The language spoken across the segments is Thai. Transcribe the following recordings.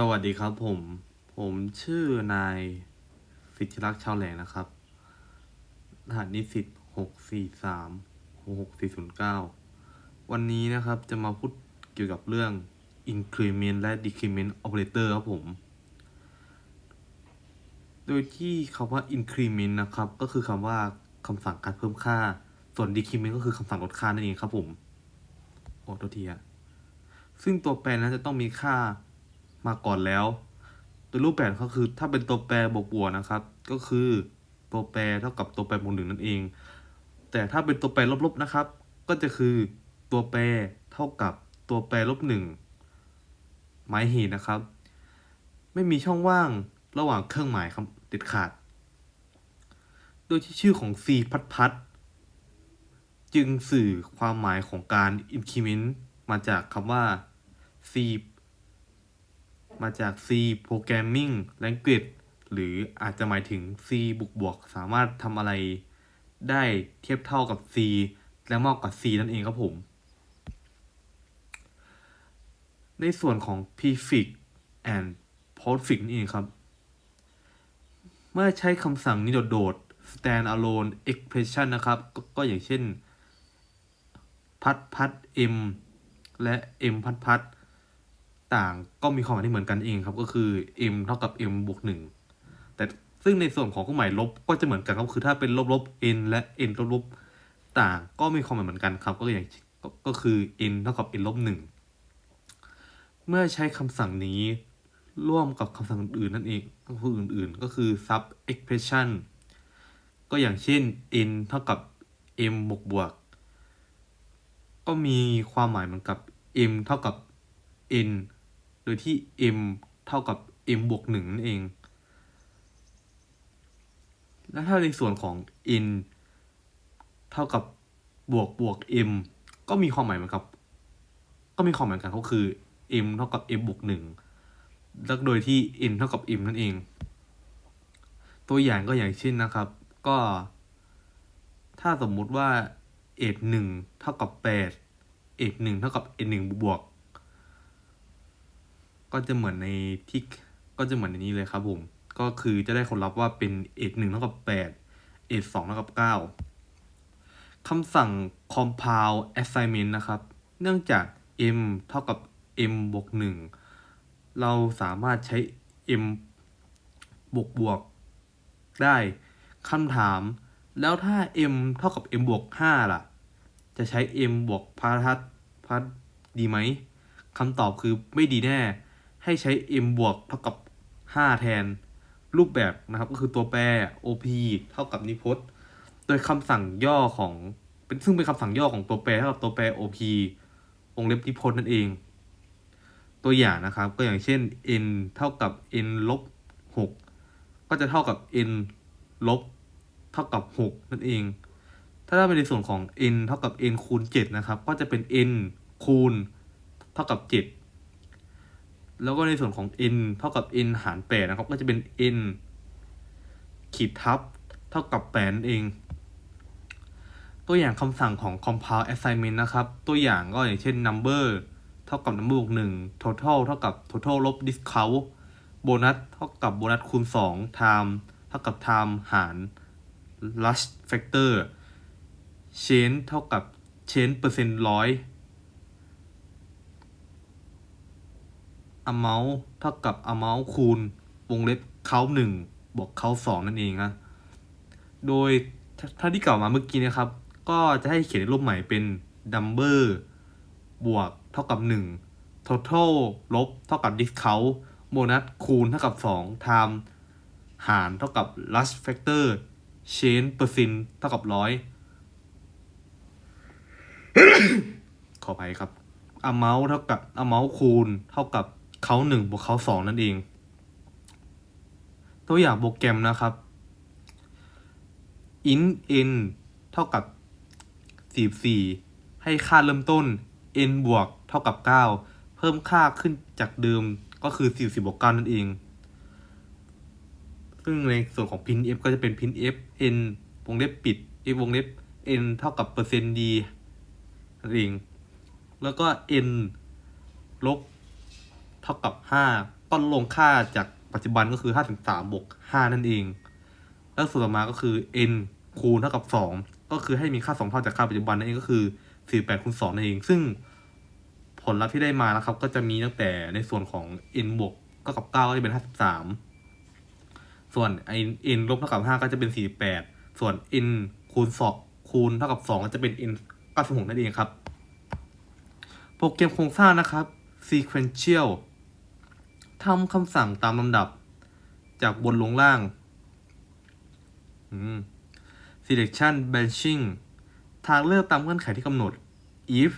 สวัสดีครับผม ผมชื่อนายสิทธิรักษ์ชาวแหลงนะครับรหัสนิสิตหกสี่สามหกสี่ศูนย์เก้าวันนี้นะครับจะมาพูดเกี่ยวกับเรื่อง increment และ decrement operator ครับผม โดยที่คำว่า increment นะครับ ก็คือคำว่าคำสั่งการเพิ่มค่า ส่วน decrement ก็คือคำสั่งลดค่านั่นเองครับผม โอ้ตัวทีอะซึ่งตัวแปรนั้นจะต้องมีค่า มาก่อนแล้ว ตัวรูปแบบก็คือถ้าเป็นตัวแปรบวกบวกนะครับ ก็คือตัวแปรเท่ากับตัวแปรบวกหนึ่งนั่นเอง แต่ถ้าเป็นตัวแปรลบๆนะครับ ก็จะคือตัวแปรเท่ากับตัวแปรลบหนึ่งหมายเหตุนะครับ ไม่มีช่องว่างระหว่างเครื่องหมายครับเด็ดขาด โดยที่ชื่อของ C พัดพัดจึงสื่อความหมายของการ increment มาจากคำว่า C มาจาก C programming language หรืออาจจะหมายถึง C บวกบวกสามารถทำอะไรได้เทียบเท่ากับ C และมากกว่า C นั่นเองครับผม ในส่วนของ prefix and postfix นั่นเองครับ เมื่อใช้คำสั่งนี้โดด stand alone expression นะครับกก็อย่างเช่น พัดพัด m และ m พัดพัด ต่างก็มีความหมายที่เหมือนกันเองครับ ก็คือ m เท่ากับ m บวกหนึ่งแต่ซึ่งในส่วนของเครื่องหมายลบก็จะเหมือนกันครับคือถ้าเป็นลบลบ n และ n ลบลบต่างก็มีความหมายเหมือนกันครับ ก็อย่างก็ก็คือ n เท่ากับ n ลบหนึ่งเมื่อใช้คำสั่งนี้ร่วมกับคำสั่งอื่นนั่นเองก็คืออื่น ๆ ก็คือ sub expression ก็อย่างเช่น n เท่ากับ m บวกบวก ก็มีความหมายเหมือนกับ m เท่ากับ n ดยที่ m เท่ากับ m บวกหนึ่งนั่นเอง และถ้าในส่วนของ n เท่ากับบวกบวก m ก็มีความหมายเหมือนกับ ก็มีความหมายเหมือนกันก็คือ m เท่ากับ m บวกหนึ่งแล้วโดยที่ n เท่ากับ m นั่นเอง ตัวอย่างก็อย่างเช่นนะครับ ก็ ถ้าสมมุติว่าเอ็ดหนึ่งเท่ากับแปดเอ็ดหนึ่งเท่ากับเอ็ดหนึ่งบวก ก็จะเหมือนในที่ก็จะเหมือนในนี้เลยครับผม ก็คือจะได้ผลลัพธ์ว่าเป็นเอ็ดหนึ่งเท่ากับแปดเอ็ดสองเท่ากับเก้าคำสั่ง compound assignment นะครับ เนื่องจาก m เท่ากับ m บวกหนึ่งเราสามารถใช้ m บวกบวกได้คำถาม แล้วถ้า m เท่ากับ m บวกห้าล่ะ จะใช้ m บวกพาทัดพัดดีไหมคำตอบคือไม่ดีแน่ ให้ใช้ m บวกเท่ากับ 5 แทน รูปแบบนะครับก็คือตัวแปร op เท่ากับนิพจน์ โดยคำสั่งย่อของเป็นซึ่งเป็นคำสั่งย่อของตัวแปรเท่ากับตัวแปร op วงเล็บนิพจน์นั่นเอง ตัวอย่างนะครับ ก็อย่างเช่น n เท่ากับ n ลบ6ก็จะเท่ากับ n ลบเท่ากับ 6 นั่นเอง ถ้าได้เป็นในส่วนของ n เท่ากับ n คูณ 7 นะครับ ก็จะเป็น n คูณ เท่ากับ 7 แล้วก็ในส่วนของ n เท่ากับ n หาร8นะครับ ก็จะเป็น n ขีดทับ เท่ากับ8นั่นเอง ตัวอย่างคำสั่งของ compound assignment นะครับ ตัวอย่างก็อย่างเช่น number เท่ากับ number บวก1 total เท่ากับ total ลบ discount โบนัสเท่ากับโบนัสคูณ 2 time เท่ากับ time หาร last factor change เท่ากับ change เปอร์เซ็นต์ร้อย amount เท่ากับ amount คูณวงเล็บเขาหนึ่งบวกเขาสองนั่นเองนะโดยถ้าที่กล่าวมาเมื่อกี้นะครับ ก็จะให้เขียนในรูปใหม่เป็น number บวกเท่ากับ 1 total ลบเท่ากับ discount โบนัสคูณเท่ากับ 2 time หารเท่ากับ last factor change เปอร์เซ็นต์เท่ากับร้อยขออภัยครับ amount เท่ากับ amount คูณเท่ากับ เขาหนึ่งบวกเขาสองนั่นเอง ตัวอย่างโปรแกรมนะครับ int n เท่ากับ44 ให้ค่าเริ่มต้น n บวกเท่ากับ 9 เพิ่มค่าขึ้นจากเดิมก็คือ44บวก9นั่นเอง ซึ่งในส่วนของ printf ก็จะเป็น printf n วงเล็บปิด f วงเล็บ n เท่ากับเปอร์เซ็นต์ d นั่นเอง แล้วก็ n ลบ เท่ากับ 5 ต้นลงค่าจากปัจจุบันก็คือห้าสิบสามบวกห้านั่นเอง แล้วส่วนต่อมาก็คือ n คูณเท่ากับสองก็คือให้มีค่าสองเท่าจากค่าปัจจุบันนั่นเองก็คือสี่แปดคูณสองนั่นเอง ซึ่งผลลัพธ์ที่ได้มานะครับ ก็จะมีตั้งแต่ในส่วนของ n บวกก็กับเก้าก็จะเป็นห้าสิบสามส่วนไอ n ลบเท่ากับห้าก็จะเป็นสี่แปดส่วน n คูณสองคูณเท่ากับสองก็จะเป็น n เก้าสิบหกนั่นเองครับ โปรแกรมโครงสร้างนะครับ sequential ทำคำสั่งตามลำดับ จากบนลงล่าง selection branching ทางเลือกตามเงื่อนไขที่กำหนด if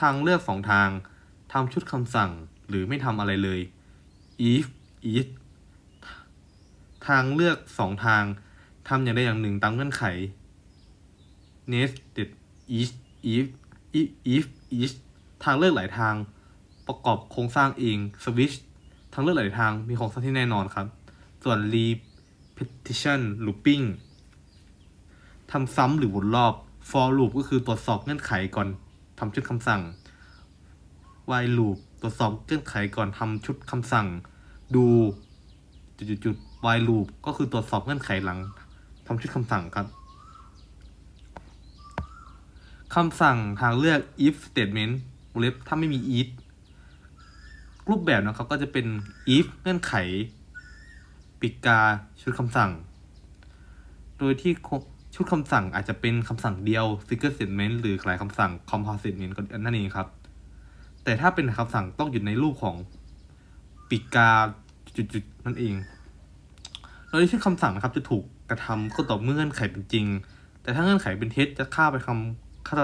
ทางเลือกสองทางทำชุดคำสั่งหรือไม่ทำอะไรเลย if if ทางเลือกสองทางทำอย่างใดอย่างหนึ่งตามเงื่อนไข nested if if if if if ทางเลือกหลายทาง ประกอบโครงสร้างเอง switch ทางเลือกหลายทางมีโครงสร้างที่แน่นอนครับ ส่วน repetition looping ทำซ้ำหรือวนรอบ for loop ก็คือตรวจสอบเงื่อนไขก่อนทำชุดคำสั่ง while loop ตรวจสอบเงื่อนไขก่อนทำชุดคำสั่งดูจุดๆๆ while loop ก็คือตรวจสอบเงื่อนไขหลังทำชุดคำสั่งครับคำสั่งทางเลือก if statement วงเล็บถ้าไม่มี if รูปแบบนะครับก็จะเป็น if เงื่อนไข ปิดกาชุดคำสั่ง โดยที่ชุดคำสั่งอาจจะเป็นคำสั่งเดียว single statement หรือหลายคำสั่ง compound statement ก็นั่นเองครับ แต่ถ้าเป็นคำสั่งต้องอยู่ในรูปของปิดกาจุดๆนั่นเอง โดยที่ชุดคำสั่งนะครับจะถูกกระทำก็ต่อเมื่อเงื่อนไขเป็นจริง แต่ถ้าเงื่อนไขเป็นเท็จจะข้าไปคำขั้น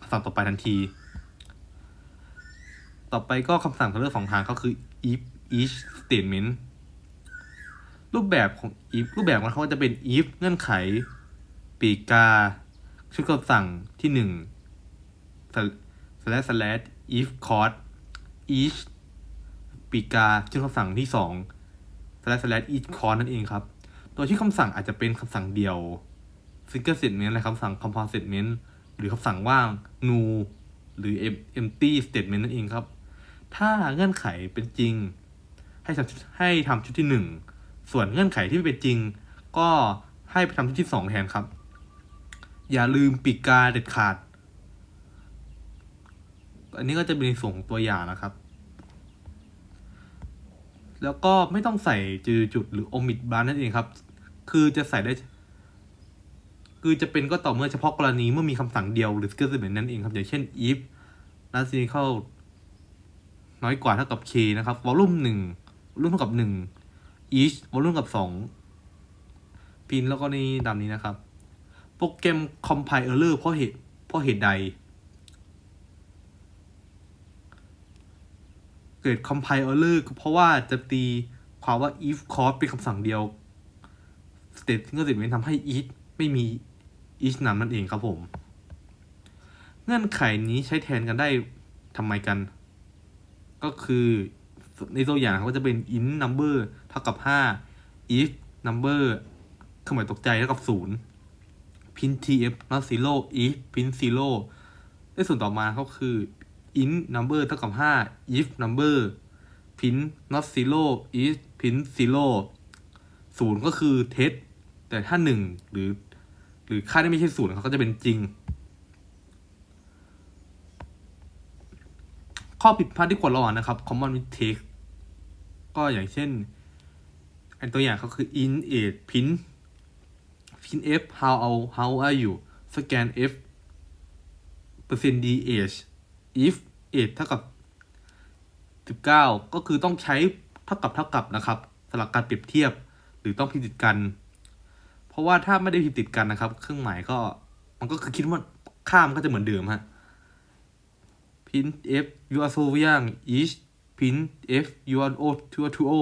คำสั่งต่อไปทันที ต่อไปก็คำสั่งทางเลือกสองทางก็คือ if each statement รูปแบบของ if รูปแบบของเขาจะเป็น if เงื่อนไข ปีกา ชุดคำสั่งที่หนึ่ง slash slash if code each ปีกา ชุดคำสั่งที่สอง slash slash each code นั่นเองครับโดยที่คำสั่งอาจจะเป็นคำสั่งเดียว single statement และคำสั่ง compound statement หรือคำสั่งว่าง nu หรือ empty statement นั่นเองครับ ถ้าเงื่อนไขเป็นจริง ให้ทำให้ทำชุดที่หนึ่งส่วนเงื่อนไขที่ไม่เป็นจริง ก็ให้ไปทำชุดที่สองแทนครับ อย่าลืมปีกกาเด็ดขาด อันนี้ก็จะเป็นส่งตัวอย่างนะครับ แล้วก็ไม่ต้องใส่จือจุดหรือ omit bar นั่นเองครับ คือจะใส่ได้ คือจะเป็นก็ต่อเมื่อเฉพาะกรณีเมื่อมีคำสั่งเดียวหรือ single statement นั่นเองครับ อย่างเช่น if และ cynical น้อยกว่าเท่ากับ k นะครับวอลลุ่มหนึ่งวอลลุ่มเท่ากับหนึ่ง each วอลลุ่มกับสองพินแล้วก็นี่ดำนี้นะครับ โปรแกรม compile error เพราะเหตุเพราะเหตุใด เกิด compile error ก็เพราะว่าจะตีความว่า if cause เป็นคำสั่งเดียว state single statement ทำให้ each ไม่มี each นำนั่นเองครับผม เงื่อนไขนี้ใช้แทนกันได้ทำไมกัน ก็คือในตัวอย่างเขาจะเป็น int number เท่ากับ 5 if number เครื่องหมายตกใจเท่ากับ 0 print f not zero if print zero ในส่วนต่อมาก็คือ int number เท่ากับ 5 if number print not zero if print zero ศูนย์ก็คือเท็จแต่ถ้าหนึ่งหรือ หรือค่าที่ไม่ใช่ศูนย์เขาก็จะเป็นจริง ข้อผิดพลาดที่ควรระวังนะครับ common mistake ก็อย่างเช่น อันตัวอย่างเขาคือ in age pin pin f how how are you scan f percent d age if age เท่ากับ 19 ก็คือต้องใช้เท่ากับเท่ากับนะครับสำหรับการเปรียบเทียบหรือต้องพิมพ์ติดกัน เพราะว่าถ้าไม่ได้พิมพ์ติดกันนะครับ เครื่องหมายก็มันก็คือคิดว่าค่ามันก็จะเหมือนเดิมฮะ print f you are so young each print f you are o to to o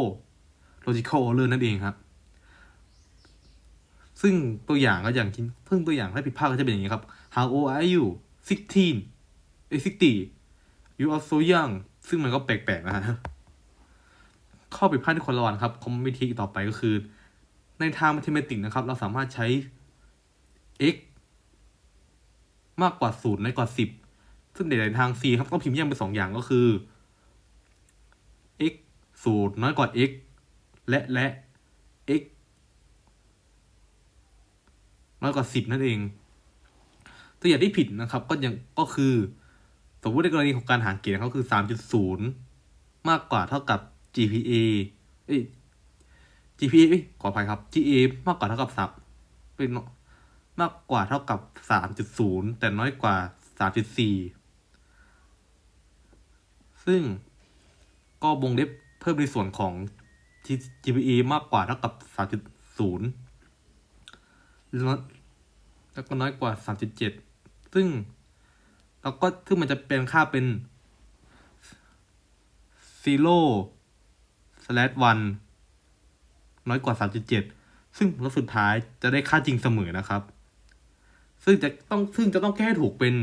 logical error นั่นเองครับ ซึ่งตัวอย่างก็อย่างที่ซึ่งตัวอย่างถ้าผิดพลาดก็จะเป็นอย่างนี้ครับ how old are you 16เอ้ย60 you are so young ซึ่งมันก็แปลกๆนะฮะข้อผิดพลาดที่ควรระวังครับคอมมิทีต่อไปก็คือ ในทาง mathematics นะครับ เราสามารถใช้ x มากกว่า0น้อยกว่า10 ซึ่งในทาง c ครับต้องพิมพ์แยกเป็นสองอย่างก็คือ x ศูนย์น้อยกว่า x และและ x น้อยกว่าสิบนั่นเองตัวอย่างที่ผิดนะครับ ก็ยังก็คือ สมมติในกรณีของการหารเกณฑ์เขาคือสามจุดศูนย์มากกว่าเท่ากับ GPA เอ้ย GPA เอ้ยขออภัยครับ GA มากกว่าเท่ากับสามเป็นมากกว่าเท่ากับสามจุดศูนย์แต่น้อยกว่าสามจุดสี่ ซึ่งก็วงเล็บเพิ่มในส่วนของ GPA มากกว่าเท่ากับสามจุดศูนย์แล้วก็น้อยกว่าสามจุดเจ็ดซึ่งแล้วก็ซึ่งมันจะเป็นค่าเป็น zero slash one น้อยกว่าสามจุดเจ็ดซึ่งผลลัพธ์สุดท้ายจะได้ค่าจริงเสมอนะครับ ซึ่งจะต้องซึ่งจะต้องแก้ให้ถูกเป็น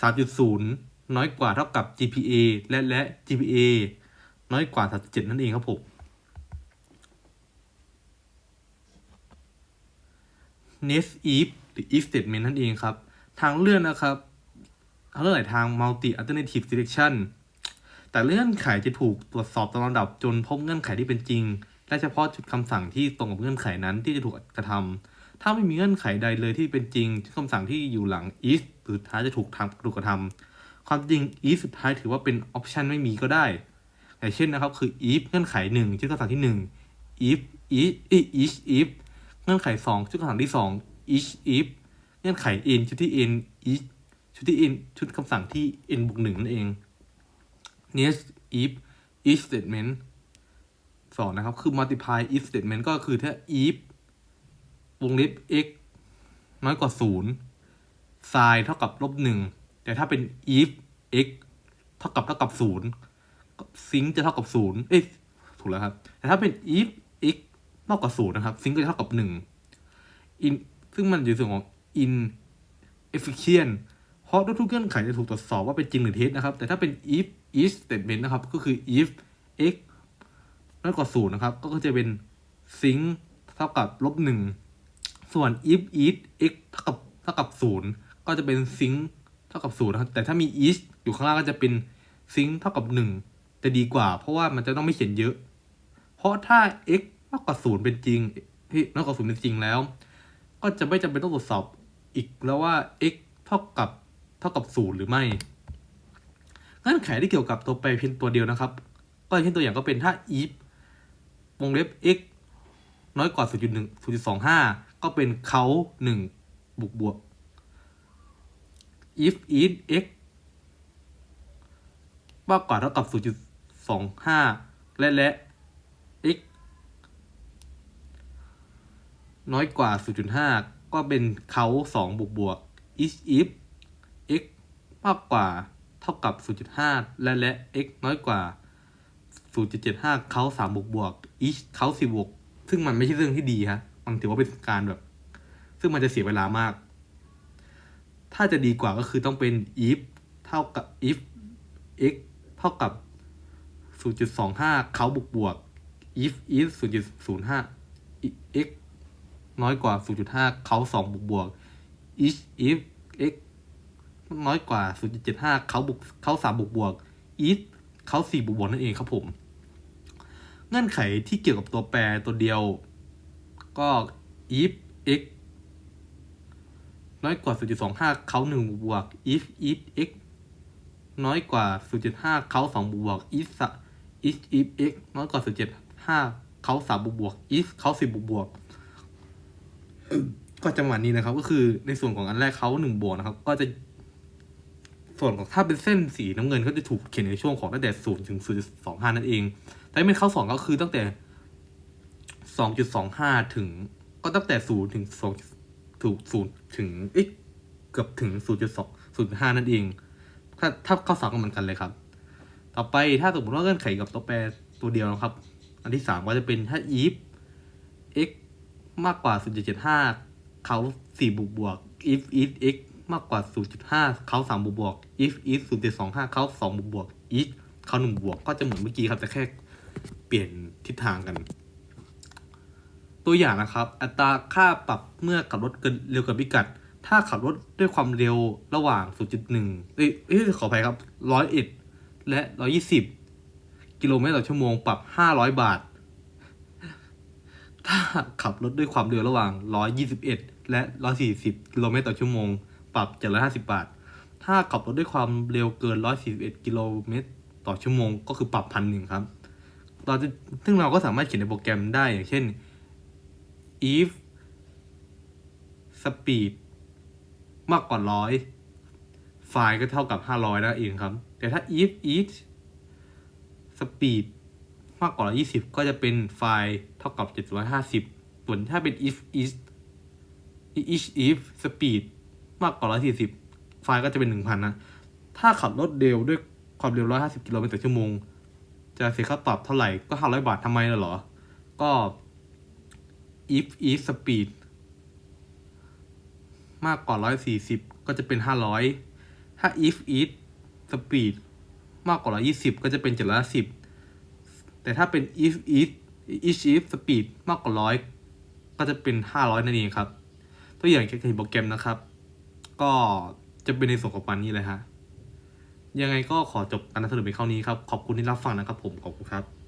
สามจุดศู น้อยกว่าเท่ากับ GPA และและ GPA น้อยกว่าสามจุดเจ็ดนั่นเองครับผม next if หรือ if statement นั่นเองครับ ทางเลื่อกนะครับทางเลือกหลายทาง multi alternative selection แต่เงื่อนไขจะถูกตรวจสอบตามลำดับจนพบเงื่อนไขที่เป็นจริง และเฉพาะจุดคำสั่งที่ตรงกับเงื่อนไขนั้นที่จะถูกกระทำถ้าไม่มีเงื่อนไขใดเลยที่เป็นจริงคำสั่งที่อยู่หลัง if สุดท้ายจะถูกทำถูกกระทำ ความจริง if สุดท้ายถือว่าเป็น option ไม่มีก็ได้อย่างเช่นนะครับ คือ if เงื่อนไขหนึ่งชื่อคำสั่งที่หนึ่ง if if if if เงื่อนไขสองชุดคำสั่งที่สอง each if เงื่อนไข n ชุดที่ n each ชุดที่ n ชุดคำสั่งที่ n บวกหนึ่งนั่นเอง next if if statement สองนะครับ คือ multiply if statement ก็คือถ้า if วงเล็บ x น้อยกว่าศูนย์ sin เท่ากับลบหนึ่ง แต่ถ้าเป็น if x เท่ากับเท่ากับศูนย์ซิงจะเท่ากับศูนย์เอ้ยถูกแล้วครับ แต่ถ้าเป็น if x มากกว่าศูนย์นะครับซิงก็จะเท่ากับหนึ่ง in ซึ่งมันอยู่ในส่วนของ in efficient เพราะทุกเงื่อนไขจะถูกตรวจสอบว่าเป็นจริงหรือเท็จนะครับ แต่ถ้าเป็น if if statement นะครับ ก็คือ if x น้อยกว่าศูนย์นะครับ ก็จะเป็น sin เท่ากับลบหนึ่งส่วน if if x เท่ากับเท่ากับศูนย์ก็จะเป็น sin เท่ากับศูนย์นะครับ แต่ถ้ามี is อยู่ข้างล่างก็จะเป็น sin เท่ากับหนึ่งจะดีกว่า เพราะว่ามันจะต้องไม่เขียนเยอะ เพราะถ้า x มากกว่าศูนย์เป็นจริงที่มากกว่าศูนย์เป็นจริงแล้ว ก็จะไม่จำเป็นต้องตรวจสอบอีกแล้วว่า x เท่ากับเท่ากับศูนย์หรือไม่เงื่อนไขที่เกี่ยวกับตัวแปรเพียงตัวเดียวนะครับ ก็เช่นตัวอย่างก็เป็นถ้า if วงเล็บ x น้อยกว่า 0.1 0.25 ก็เป็นเขา1บวกบวก if is x มากกว่าเท่ากับ 0.25 และและ x น้อยกว่า 0.5 ก็เป็นเขา2บวกบวก is if x มากกว่าเท่ากับ 0.5 และและ x น้อยกว่า 0.75 เขา3บวกบวก is เขา4บวก ซึ่งมันไม่ใช่เรื่องที่ดีฮะ มันถือว่าเป็นการแบบ ซึ่งมันจะเสียเวลามาก ถ้าจะดีกว่าก็คือต้องเป็น if เท่ากับ if x เท่ากับ 0.25 เขาบวกบวก if is 0.05 x น้อยกว่า 0.5 เขา2บวกบวก is if x น้อยกว่า 0.75 เขาบวกเขา3บวกบวก is เขา4บวกบวกนั่นเองครับผม เงื่อนไขที่เกี่ยวกับตัวแปรตัวเดียว ก็ if x น้อยกว่า 0.25 เขา1บวกบวก if if x น้อยกว่า 0.5 เขา2บวกบวก if if if x น้อยกว่า 0.5 เขา3บวกบวก if เขา10บวกบวก ก็จังหวะนี้นะครับ ก็คือในส่วนของอันแรกเขาหนึ่งบวกนะครับ ก็จะ ส่วนของถ้าเป็นเส้นสีน้ำเงินก็จะถูกเขียนในช่วงของตั้งแต่ศูนย์ถึงศูนย์สองห้านั่นเอง แต่ถ้าเป็นเขาสองก็คือตั้งแต่สองจุดสองห้าถึงก็ตั้งแต่ศูนย์ถึงสอง ถูกศูนย์ถึงเอ๊ะเกือบถึงศูนย์จุดสองศูนย์ห้านั่นเอง ถ้าถ้าเข้าสองก็เหมือนกันเลยครับ ต่อไปถ้าสมมติว่าเงื่อนไขกับตัวแปรตัวเดียวนะครับ อันที่สามก็จะเป็นถ้า if x มากกว่า 0.75 เขา4บวกบวก if if x มากกว่า 0.5 เขา3บวกบวก if if 0.25 เขา2บวกบวก if เขา1บวก ก็จะเหมือนเมื่อกี้ครับ แต่แค่เปลี่ยนทิศทางกัน ตัวอย่างนะครับ อัตราค่าปรับเมื่อขับรถเกินเร็วเกินพิกัด ถ้าขับรถด้วยความเร็วระหว่าง 0.1 เอ้ยเอ้ยขออภัยครับ 101 และ 120 กิโลเมตรต่อชั่วโมงปรับห้าร้อยบาท ถ้าขับรถด้วยความเร็วระหว่างร้อยยี่สิบเอ็ดและร้อยสี่สิบกิโลเมตรต่อชั่วโมง ปรับเจ็ดร้อยห้าสิบาท ถ้าขับรถด้วยความเร็วเกินร้อยสี่สิบเอ็ดกิโลเมตรต่อชั่วโมง ก็คือปรับพันหนึ่งครับ เราจะซึ่งเราก็สามารถเขียนในโปรแกรมได้อย่างเช่น if speed มากกว่าร้อยไฟล์ก็เท่ากับห้าร้อยนั่นเองครับ แต่ถ้า if each speed มากกว่าร้อยี่สิบก็จะเป็นไฟล์เท่ากับเจ็ดร้อยห้าสิบส่วนถ้าเป็น if each each if speed มากกว่าร้อยสี่สิบไฟล์ก็จะเป็นหนึ่งพันนะ ถ้าขับรถเร็วด้วยความเร็วร้อยห้าสิบกิโลเมตรต่อชั่วโมง จะเสียค่าปรับเท่าไหร่ก็ห้าร้อยบาททำไมล่ะหรอ ก็ if if speed มากกว่าร้อยสี่สิบก็จะเป็นห้าร้อยถ้า if if speed มากกว่าร้อยี่สิบก็จะเป็นเจ็ดร้อยสิบแต่ถ้าเป็น if if if if speed มากกว่าร้อยก็จะเป็นห้าร้อยนั่นเองครับ ตัวอย่างแค่โปรแกรมนะครับ ก็จะเป็นในส่วนของปันนี้เลยฮะยังไงก็ขอจบการนำเสนอเพียงเท่านี้ครับ ขอบคุณที่รับฟังนะครับผม ขอบคุณครับ